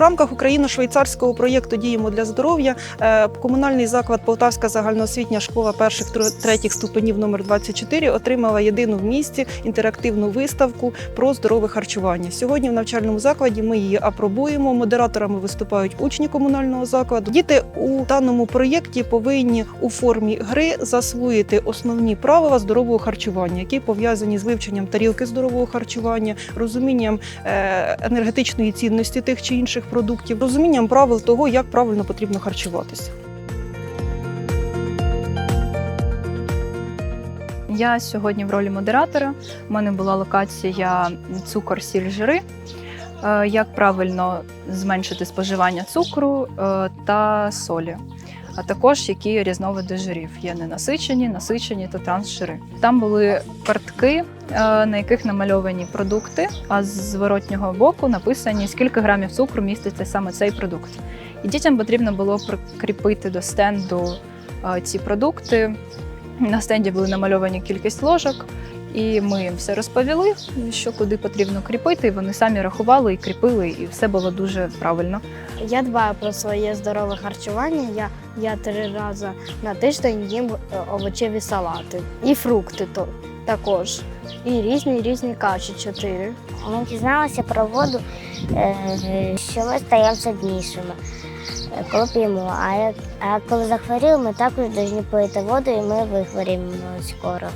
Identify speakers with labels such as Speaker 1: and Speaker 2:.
Speaker 1: рамках україно-швейцарського проєкту Діємо для здоров'я е, комунальний заклад Полтавська загальноосвітня школа перших третіх ступенів номер 24 отримала єдину в місті інтерактивну виставку про здорове харчування. Сьогодні в навчальному закладі ми її апробуємо. Модераторами виступають учні комунального закладу. Діти у даному проєкті повинні у формі гри засвоїти основні правила здорового харчування, які пов'язані з вивченням тарілки здорового харчування, розумінням е, енергетичної цінності тих чи інших продуктів, розумінням правил того, як правильно потрібно харчуватися.
Speaker 2: Я сьогодні в ролі модератора. У мене була локація цукор, сіль, жири. Е, Як правильно зменшити споживання цукру е, та солі, а також які різновиди жирів є ненасичені, насичені та трансжири. Там були картки, на яких намальовані продукти, а з зворотнього боку написані, скільки грамів цукру міститься саме цей продукт. І дітям потрібно було прикріпити до стенду е, ці продукти. На стенді були намальовані кількість ложок, і ми їм все розповіли, що куди потрібно кріпити. І вони самі рахували і кріпили, і все було дуже правильно.
Speaker 3: Я дбаю про своє здорове харчування. Я, я три рази на тиждень їм е, овочеві салати і фрукти також. І різні різні каші чотири.
Speaker 4: Ми дізналися про воду, е, що ми стаємо сильнішими, е, коли п'ємо. А, а коли захворіли, ми також повинні пити воду і ми вихворіємо скоро.